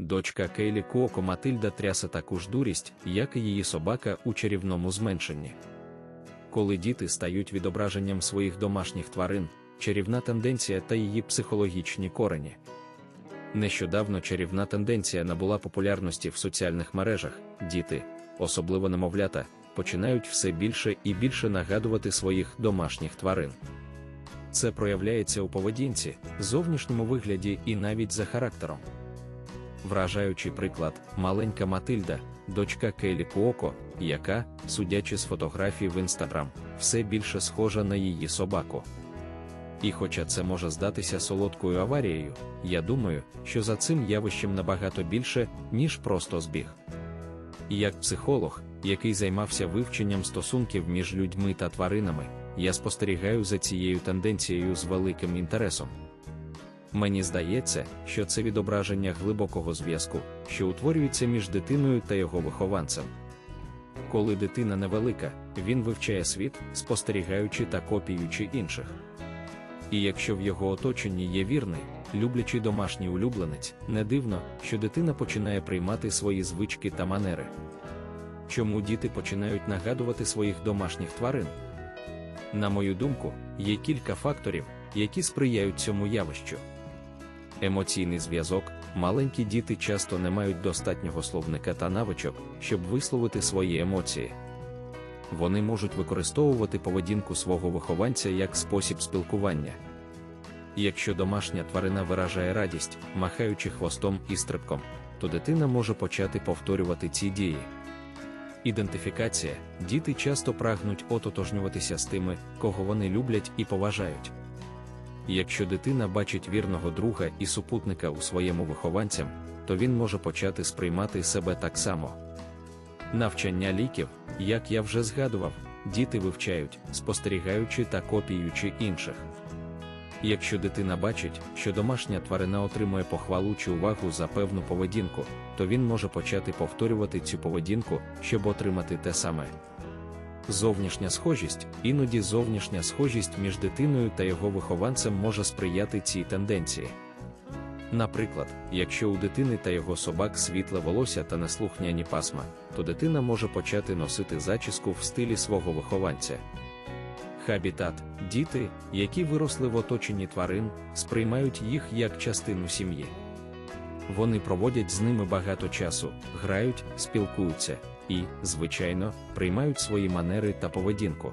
Дочка Кейлі Куоко Матильда трясе таку ж дурість, як і її собака у чарівному зменшенні. Коли діти стають відображенням своїх домашніх тварин, чарівна тенденція та її психологічні корені. Нещодавно чарівна тенденція набула популярності в соціальних мережах, діти, особливо немовлята, починають все більше і більше нагадувати своїх домашніх тварин. Це проявляється у поведінці, зовнішньому вигляді і навіть за характером. Вражаючий приклад, маленька Матильда, дочка Келі Куоко, яка, судячи з фотографій в інстаграм, все більше схожа на її собаку. І хоча це може здатися солодкою аварією, я думаю, що за цим явищем набагато більше, ніж просто збіг. Як психолог, який займався вивченням стосунків між людьми та тваринами, я спостерігаю за цією тенденцією з великим інтересом. Мені здається, що це відображення глибокого зв'язку, що утворюється між дитиною та його вихованцем. Коли дитина невелика, він вивчає світ, спостерігаючи та копіюючи інших. І якщо в його оточенні є вірний, люблячий домашній улюбленець, не дивно, що дитина починає приймати свої звички та манери. Чому діти починають нагадувати своїх домашніх тварин? На мою думку, є кілька факторів, які сприяють цьому явищу. Емоційний зв'язок, маленькі діти часто не мають достатнього словника та навичок, щоб висловити свої емоції. Вони можуть використовувати поведінку свого вихованця як спосіб спілкування. Якщо домашня тварина виражає радість, махаючи хвостом і стрибком, то дитина може почати повторювати ці дії. Ідентифікація діти часто прагнуть ототожнюватися з тими, кого вони люблять і поважають. Якщо дитина бачить вірного друга і супутника у своєму вихованцям, то він може почати сприймати себе так само. Навчання ліків, як я вже згадував, діти вивчають, спостерігаючи та копіюючи інших. Якщо дитина бачить, що домашня тварина отримує похвалу чи увагу за певну поведінку, то він може почати повторювати цю поведінку, щоб отримати те саме. Зовнішня схожість, іноді зовнішня схожість між дитиною та його вихованцем може сприяти цій тенденції. Наприклад, якщо у дитини та його собак світле волосся та неслухняні пасма, то дитина може почати носити зачіску в стилі свого вихованця. Хабітат діти, які виросли в оточенні тварин, сприймають їх як частину сім'ї. Вони проводять з ними багато часу, грають, спілкуються і, звичайно, приймають свої манери та поведінку.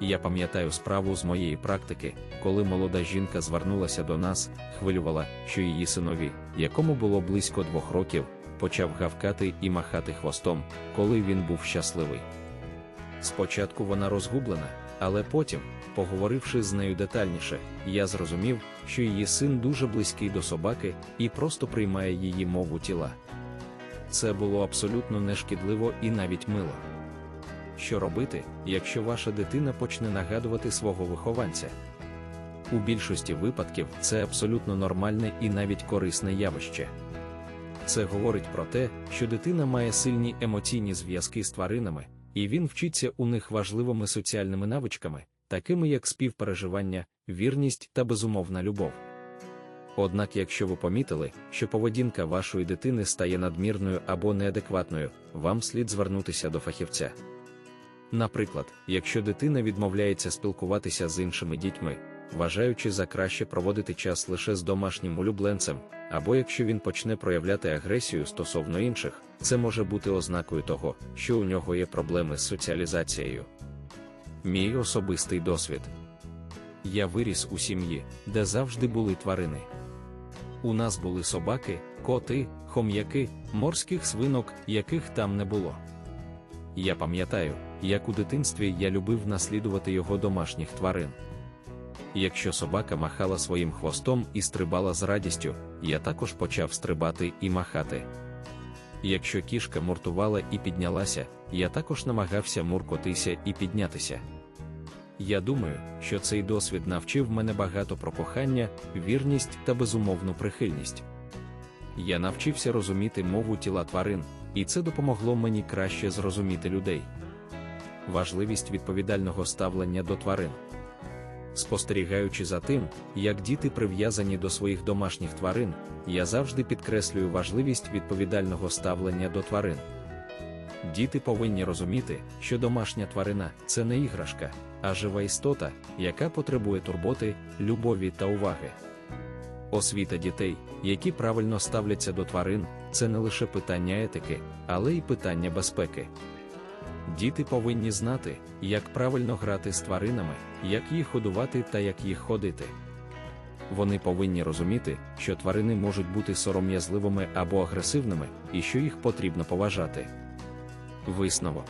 Я пам'ятаю справу з моєї практики, коли молода жінка звернулася до нас, хвилювала, що її синові, якому було близько двох років, почав гавкати і махати хвостом, коли він був щасливий. Спочатку вона розгублена, але потім, поговоривши з нею детальніше, я зрозумів, що її син дуже близький до собаки і просто приймає її мову тіла. Це було абсолютно нешкідливо і навіть мило. Що робити, якщо ваша дитина почне нагадувати свого вихованця? У більшості випадків це абсолютно нормальне і навіть корисне явище. Це говорить про те, що дитина має сильні емоційні зв'язки з тваринами, і він вчиться у них важливими соціальними навичками, такими як співпереживання, вірність та безумовна любов. Однак, якщо ви помітили, що поведінка вашої дитини стає надмірною або неадекватною, вам слід звернутися до фахівця. Наприклад, якщо дитина відмовляється спілкуватися з іншими дітьми, вважаючи за краще проводити час лише з домашнім улюбленцем, або якщо він почне проявляти агресію стосовно інших, це може бути ознакою того, що у нього є проблеми з соціалізацією. Мій особистий досвід. Я виріс у сім'ї, де завжди були тварини. У нас були собаки, коти, хом'яки, морських свинок, яких там не було. Я пам'ятаю, як у дитинстві я любив наслідувати його домашніх тварин. Якщо собака махала своїм хвостом і стрибала з радістю, я також почав стрибати і махати. Якщо кішка муртувала і піднялася, я також намагався муркотися і піднятися. Я думаю, що цей досвід навчив мене багато про кохання, вірність та безумовну прихильність. Я навчився розуміти мову тіла тварин, і це допомогло мені краще зрозуміти людей. Важливість відповідального ставлення до тварин. Спостерігаючи за тим, як діти прив'язані до своїх домашніх тварин, я завжди підкреслюю важливість відповідального ставлення до тварин. Діти повинні розуміти, що домашня тварина це не іграшка, а жива істота, яка потребує турботи, любові та уваги. Освіта дітей, які правильно ставляться до тварин, це не лише питання етики, але й питання безпеки. Діти повинні знати, як правильно грати з тваринами, як їх годувати та як їх ходити. Вони повинні розуміти, що тварини можуть бути сором'язливими або агресивними, і що їх потрібно поважати. Висновок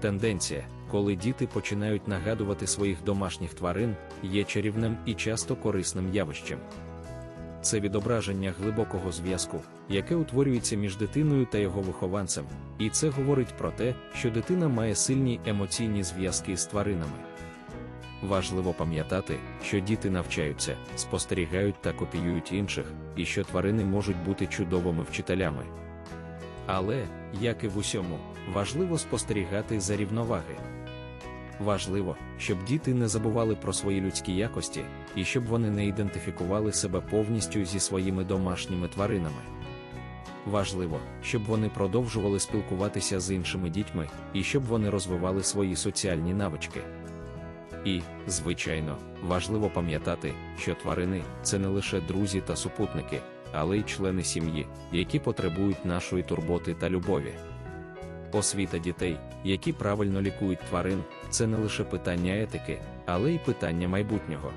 тенденція, коли діти починають нагадувати своїх домашніх тварин, є чарівним і часто корисним явищем. Це відображення глибокого зв'язку, яке утворюється між дитиною та його вихованцем, і це говорить про те, що дитина має сильні емоційні зв'язки з тваринами. Важливо пам'ятати, що діти навчаються, спостерігають та копіюють інших, і що тварини можуть бути чудовими вчителями. Але, як і в усьому, важливо спостерігати за рівноваги. Важливо, щоб діти не забували про свої людські якості і щоб вони не ідентифікували себе повністю зі своїми домашніми тваринами. Важливо, щоб вони продовжували спілкуватися з іншими дітьми і щоб вони розвивали свої соціальні навички. І, звичайно, важливо пам'ятати, що тварини це не лише друзі та супутники, але й члени сім'ї, які потребують нашої турботи та любові. Освіта дітей, які правильно лікують тварин, це не лише питання етики, але й питання майбутнього.